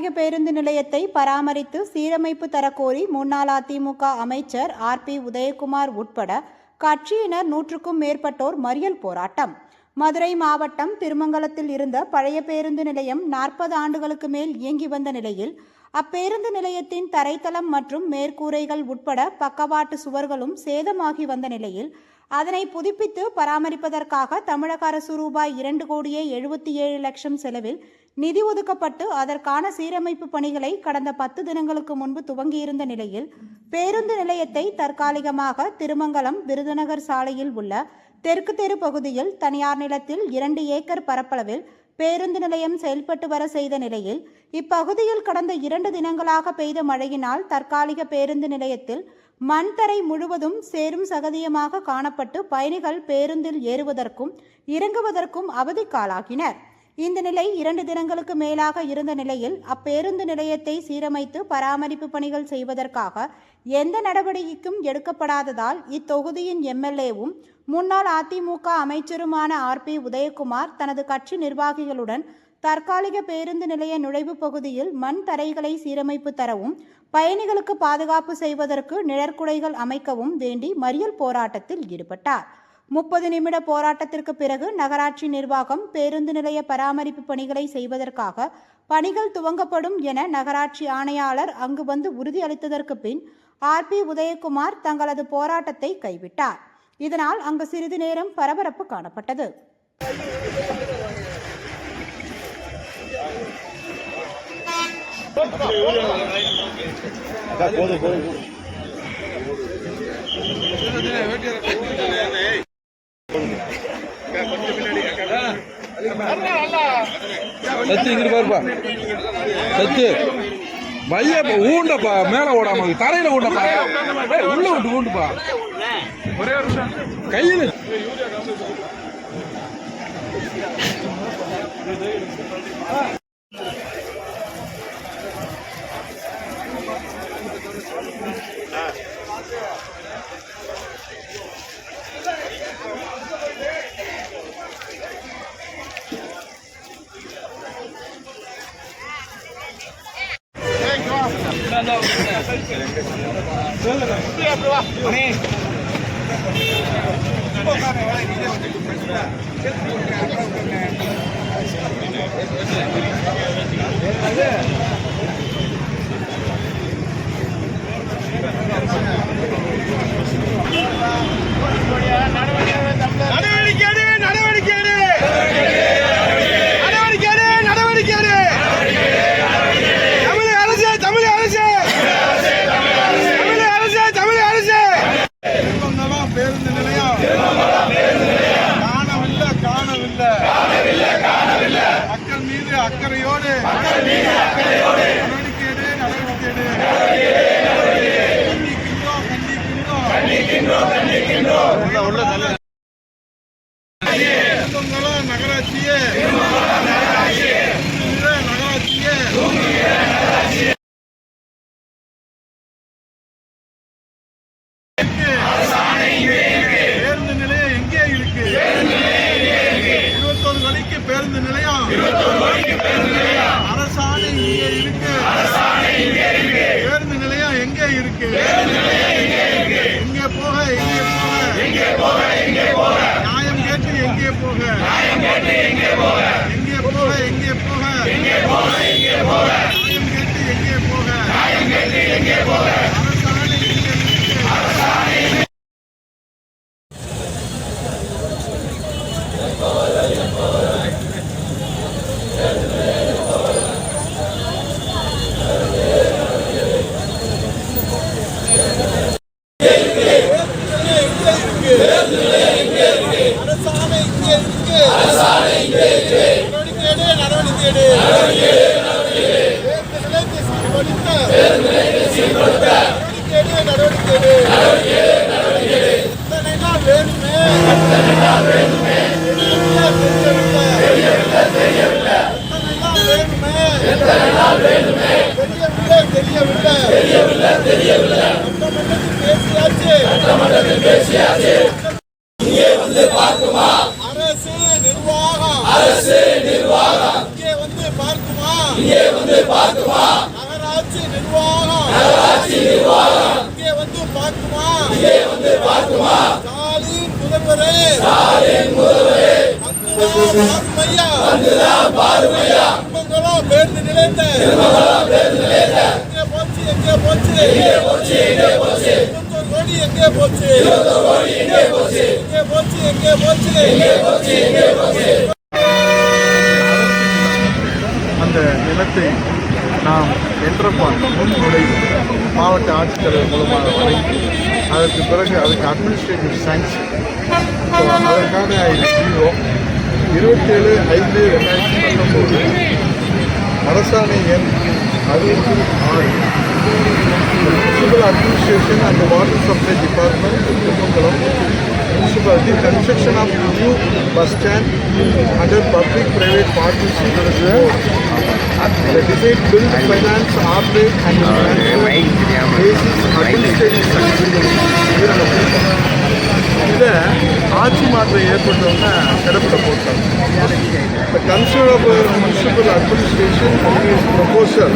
தற்காலிக பேருந்து நிலையத்தை பராமரித்து சீரமைப்பு தரக்கோரி முன்னாள் அதிமுக அமைச்சர் ஆர் பி உதயகுமார் உட்பட கட்சியினர் நூற்றுக்கும் மேற்பட்டோர் மறியல் போராட்டம். மதுரை மாவட்டம் திருமங்கலத்தில் இருந்த பழைய பேருந்து நிலையம் நாற்பது ஆண்டுகளுக்கு மேல் இயங்கி வந்த நிலையில் அப்பேருந்து நிலையத்தின் தரைத்தளம் மற்றும் மேற்கூரைகள் உட்பட பக்கவாட்டு சுவர்களும் சேதமாகி வந்த நிலையில் அதனை புதுப்பித்து பராமரிப்பதற்காக தமிழக அரசு ரூபாய் இரண்டு கோடியே எழுபத்தி ஏழு லட்சம் செலவில் நிதி ஒதுக்கப்பட்டு அதற்கான சீரமைப்பு பணிகளை கடந்த பத்து தினங்களுக்கு முன்பு துவங்கியிருந்த நிலையில் பேருந்து நிலையத்தை தற்காலிகமாக திருமங்கலம் விருதுநகர் சாலையில் உள்ள தெற்கு தெரு பகுதியில் தனியார் நிலத்தில் இரண்டு ஏக்கர் பரப்பளவில் பேருந்து நிலையம் செயல்பட்டு வர செய்த நிலையில் இப்பகுதியில் கடந்த இரண்டு தினங்களாக பெய்த மழையினால் தற்காலிக பேருந்து நிலையத்தில் மண்தரை முழுவதும் சேரும் சகதியமாக காணப்பட்டு பயணிகள் பேருந்தில் ஏறுவதற்கும் இறங்குவதற்கும் அவதிக்காலாகினர். இந்த நிலை இரண்டு தினங்களுக்கு மேலாக இருந்த நிலையில் அப்பேருந்து நிலையத்தை சீரமைத்து பராமரிப்பு பணிகள் செய்வதற்காக எந்த நடவடிக்கைக்கும் எடுக்கப்படாததால் இத்தொகுதியின் எம்எல்ஏவும் முன்னாள் அதிமுக அமைச்சருமான ஆர் பி உதயகுமார் தனது கட்சி நிர்வாகிகளுடன் தற்காலிக பேருந்து நிலைய நுழைவு பகுதியில் மண் தரைகளை சீரமைப்பு தரவும் பயணிகளுக்கு பாதுகாப்பு செய்வதற்கு நிழற்குடைகள் அமைக்கவும் வேண்டி மறியல் போராட்டத்தில் ஈடுபட்டார். முப்பது நிமிட போராட்டத்திற்கு பிறகு நகராட்சி நிர்வாகம் பேருந்து நிலைய பராமரிப்பு பணிகளை செய்வதற்காக பணிகள் துவங்கப்படும் என நகராட்சி ஆணையாளர் அங்கு வந்து உறுதியளித்ததற்கு பின் ஆர். பி. உதயகுமார் தங்களது போராட்டத்தை கைவிட்டார். இதனால் அங்கு சிறிது நேரம் பரபரப்பு காணப்பட்டது. போதும் போதும் சத்து இங்கிட்டு பாருப்பா. சத்து. வையப்பா ஊண்டப்பா மேல ஓடாம தரையில ஊண்டப்பா. உள்ள விட்டு ஊண்டுப்பா. கையில. நடவடிக்கை எடு நடவடிக்கை Yeah. வேணுமே. தெரியவில்லை தெரியவில்லை. தெரியவில்லை இத்தனை நாள் வேணுமே. இத்தனை அரசு பேசியாச்சு சட்டமன்றத்தில் பேசியாச்சு அரசு நிர்வாகம் அரசு நிர்வாகம் இங்கே வந்து பார்க்குமா இங்கே வந்து பார்க்குமா நகராட்சி இங்கே வந்து பார்க்குமா ஸ்டாலின் முதல்வரே வந்துதான் பாருமையா திருமங்கலம் பேருந்து நிலையத்தை எங்கே போச்சு எங்கே போச்சு இருபத்தோரு கோடி எங்கே போச்சு எங்கே போச்சு எங்கே போச்சு அந்த நிலத்தை நாம் என்றப்பான் முன்முறை மாவட்ட ஆட்சித்தலைவர் மூலமாக வழங்கி அதற்கு பிறகு அதுக்கு அட்மினிஸ்ட்ரேட்டிவ் சாங்ஷன் அதற்கான ஜீரோ இருபத்தேழு ஐந்து ரெண்டாயிரத்தி பத்தொம்போது அரசாணை எண் அறுபத்தி ஆறு. Municipal administration and water supply department Thirumangalam municipality construction of new bus stand under public private partnership இதை ஆட்சி மாற்றம் ஏற்பட்டவங்க கிடப்பில் போட்டாங்க The Commissioner of uh, Municipal Administration proposal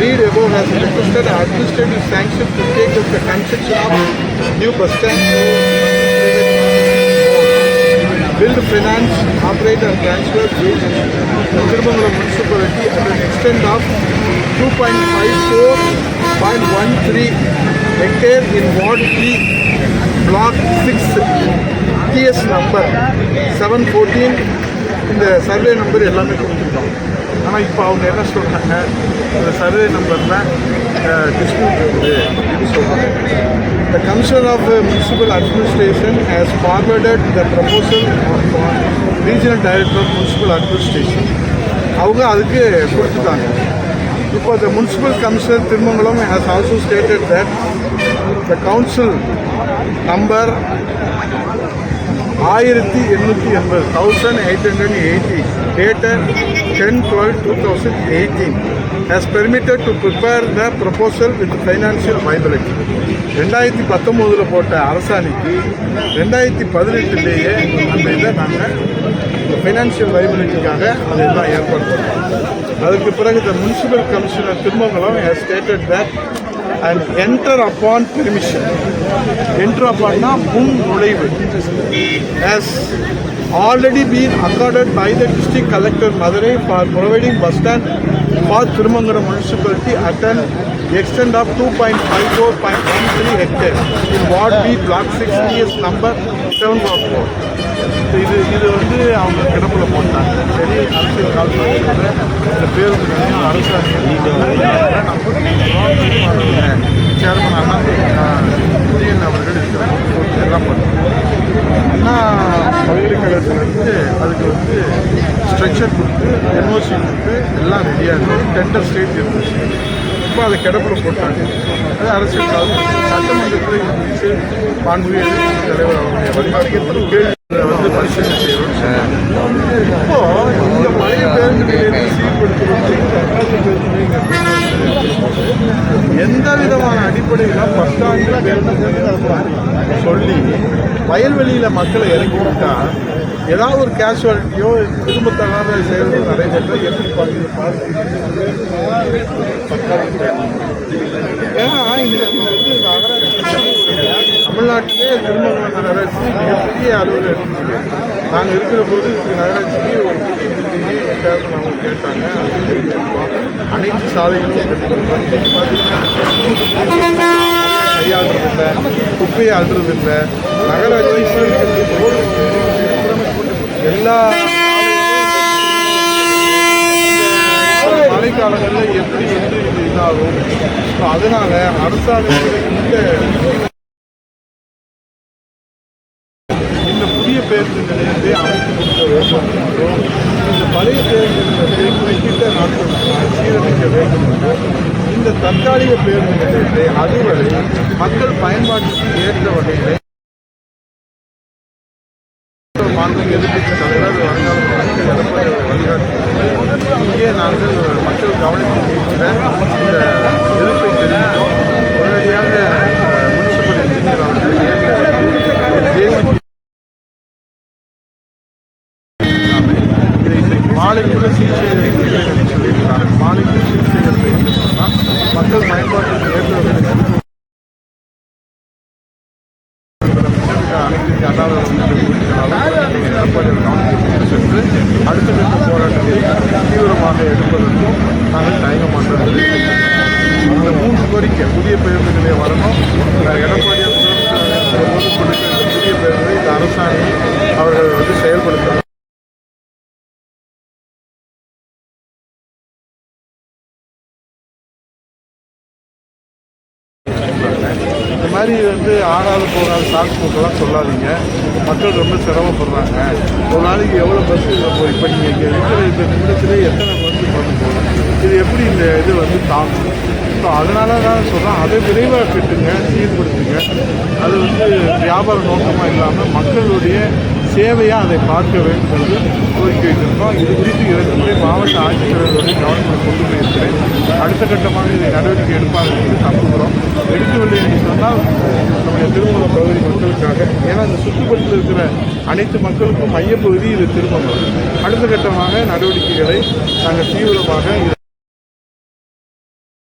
read above has requested administrative sanction to take up the construction of new bus stand build finance, operate and transfer wage Tirumangala municipality at an extent of 2.54.13 hectare in Ward 3, Block 6, TS number 714 இந்த survey number எல்லாமே கொடுத்துருக்கோம் ஆனால் இப்போ அவங்க என்ன சொல்கிறாங்க இந்த survey நம்பரில் டிஸ்பியூட் இருக்குது அப்படின்னு சொல்கிறாங்க The Commissioner of Municipal Administration has forwarded the proposal for Regional Director of அவங்க அதுக்கு கொடுத்துட்டாங்க இப்போ the municipal commissioner Thirumangalam has also stated that the council number ஆயிரத்தி எண்ணூற்றி எண்பது thousand eight hundred eighty dated ten twelve two thousand eighteen to prepare to prepare the proposal with ரெண்டாயிரத்தி பத்தொம்போதில் போட்ட அரசாணிக்கு ரெண்டாயிரத்தி பதினெட்டுலேயே அந்த இதை நாங்கள் ஃபைனான்சியல் வைபிலிட்டிக்காக அதெல்லாம் தான் பண்ணோம் அதற்கு பிறகு இந்த municipal commissioner Thirumangalam has stated that and enter upon permission enter அப்பான்னா முன் நுழைவு has already been accorded by the district collector Madurai for providing bus stand for Thirumangaram municipality at an extent of 2.54.13 hectare in Ward B Block 6 PS number 744. இது இது வந்து அவங்க கிடப்பில் போட்டாங்க சரி அரசியல் காலத்தில் இந்த பேருந்து நிலையம் அரசாங்கம் முடியாது டெண்டர் ஸ்டேஜ் இருந்துச்சு. இப்போ அதை கிடப்பில் போட்டாங்க. அது அரசியல் காலம் சட்டமன்றத்தில் இருந்துச்சு. மாண்புமிகு தலைவர் அவருடைய வழிபாடுகள் கேள்வி வந்து பரிசீலனை செய்யணும் இப்போ இந்த பழைய பேருந்து நிலையத்தை சீர்படுத்துவது? எந்த விதமான அடிப்படையில் பத்தாண்டு சொல்லி வயல்வெளியில் மக்களை இறக்கி விட்டா ஏதாவது ஒரு கேஷுவாலிட்டியோ குடும்பத்தகாத செயல்கள் நடைபெற்ற எப்படி பார்த்து நகராட்சி தமிழ்நாட்டிலே திருமண நகராட்சி மிகப்பெரிய அளவில் நாங்கள் இருக்கிற போது நகராட்சிக்கு ஒரு பில்டிங்கே அவங்க கேட்டாங்க. அனைத்து சாலைகளும் கட்டியிருக்கோம். பார்த்தீங்கன்னா கையாளுறதில்லை குப்பையை அள்ளுறதில்லை. நகராட்சி மழைக்காலங்களில் எப்படி வந்து இது இதாகும்? ஸோ அதனால அரசாங்கத்தில் இந்த இந்த புதிய பேருந்து நிலையத்தை அமைத்து கொடுக்க வேண்டும். என்றும் இந்த பழைய பேருந்து நிலையத்தை குறிப்பிட்ட நாட்கள் சீரமைக்க வேண்டும். என்றும் இந்த தற்காலிக பேருந்து நிலையத்தை அதுவரை மக்கள் பயன்பாட்டுக்கு ஏற்ற வகையிலே மாண்புமிகு எதிர்க்கட்சி தலைவர் வருங்கால முதலமைச்சர் எடப்பாடி அவர்கள் இங்கே நாங்கள் மக்கள் கவனித்து இருக்கிற இந்த எதிர்ப்பை தெரிவித்தோம் உடனடியாக முனிசிபல் இன்ஜினியர் அவர்கள் நேரில் JCB இதை இன்றைக்கு மாலைக்குள்ள சிகிச்சை சொல்லியிருக்காங்க மாலைக்குள்ள சிகிச்சை கோரிக்கை புதிய பேருந்து நிலையம் வரணும் அஹ் எடப்பாடி அவர்கள் கொடுத்த இந்த புதிய பேருந்தை இந்த அரசாணை அவர்கள் வந்து செயல்படுத்தணும் இந்த மாதிரி வந்து ஆறாவது போகாத சாக்கு போக்கெல்லாம் சொல்லாதீங்க. மக்கள் ரொம்ப சிரமப்படுறாங்க. ஒரு நாளைக்கு எவ்வளோ பஸ் இப்போ இப்போ நீங்கள் இங்கே இருக்கிற இந்த நிமிடத்திலே எத்தனை பஸ் வந்து போகும் இது எப்படி இந்த இது வந்து தாங்கும் ஸோ அதனால தான் சொல்கிறேன் அதை விரைவாக கட்டுங்க சீர்படுத்துங்க. அது வந்து வியாபார நோக்கமாக இல்லாமல் மக்களுடைய சேவையாக அதை பார்க்க வேண்டும் என்று கோரிக்கை வைத்திருக்கோம் இது குறித்து இரண்டு முறை மாவட்ட ஆட்சித்தலைவருடைய கவர்மெண்ட் கொண்டு போயிருக்கிறேன். அடுத்த கட்டமாக இதை நடவடிக்கை எடுப்பார்கள் என்று நம்புகிறோம். எடுக்கவில்லை என்று சொன்னால் நம்முடைய திருமணம் பகுதி மக்களுக்காக ஏன்னா இந்த சுற்றுப்புறத்தில் இருக்கிற அனைத்து மக்களுக்கும் மையப்பகுதி இது திருமணம். அடுத்த கட்டமாக நடவடிக்கைகளை நாங்கள் தீவிரமாக